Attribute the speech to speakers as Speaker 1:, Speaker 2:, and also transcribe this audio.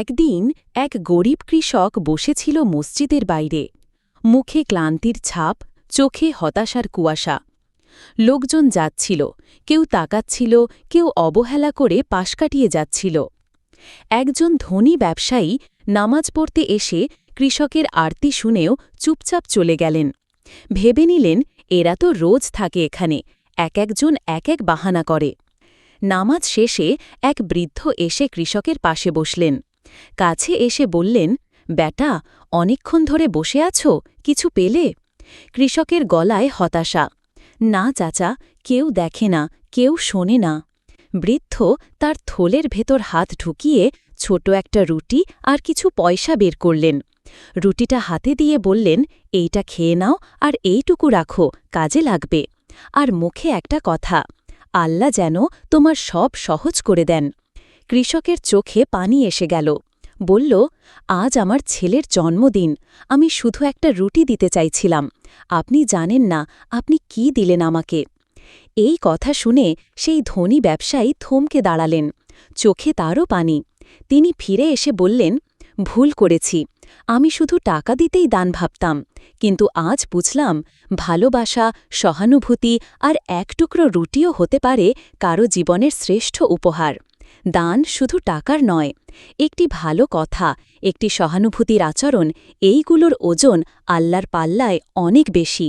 Speaker 1: একদিন এক গরিব কৃষক বসেছিল মসজিদের বাইরে। মুখে ক্লান্তির ছাপ, চোখে হতাশার কুয়াশা। লোকজন যাচ্ছিল, কেউ তাকাচ্ছিল, কেউ অবহেলা করে পাশ কাটিয়ে যাচ্ছিল। একজন ধনী ব্যবসায়ী নামাজ পড়তে এসে কৃষকের আরতি শুনেও চুপচাপ চলে গেলেন। ভেবে নিলেন, এরা তো রোজ থাকে এখানে, এক একজন এক এক বাহানা করে। নামাজ শেষে এক বৃদ্ধ এসে কৃষকের পাশে বসলেন। কাছে এসে বললেন ব্যাটা অনেকক্ষণ ধরে বসে আছো, কিছু পেলে? কৃষকের গলায় হতাশা, না চাচা, কেউ দেখে না, কেউ শোনে না। বৃদ্ধ তার থলের ভেতর হাত ঢুকিয়ে ছোট একটা রুটি আর কিছু পয়সা বের করলেন। রুটিটা হাতে দিয়ে বললেন, এইটা খেয়ে নাও আর এইটুকু রাখো, কাজে লাগবে। আর মুখে একটা কথা, আল্লাহ যেন তোমার সব সহজ করে দেন। কৃষকের চোখে পানি এসে গেল। বলল, আজ আমার ছেলের জন্মদিন। আমি শুধু একটা রুটি দিতে চাইছিলাম। আপনি জানেন না, আপনি কি দিলেন আমাকে? এই কথা শুনে সেই ধনী ব্যবসায়ী থমকে দাঁড়ালেন। চোখে তারও পানি। তিনি ফিরে এসে বললেন, ভুল করেছি। আমি শুধু টাকা দিতেই দান ভাবতাম। কিন্তু আজ বুঝলাম, ভালোবাসা, সহানুভূতি আর এক টুকরো রুটিও হতে পারে কারও জীবনের শ্রেষ্ঠ উপহার। দান শুধু টাকার নয়, একটি ভালো কথা, একটি সহানুভূতির আচরণ, এইগুলোর ওজন আল্লার পাল্লায় অনেক বেশি।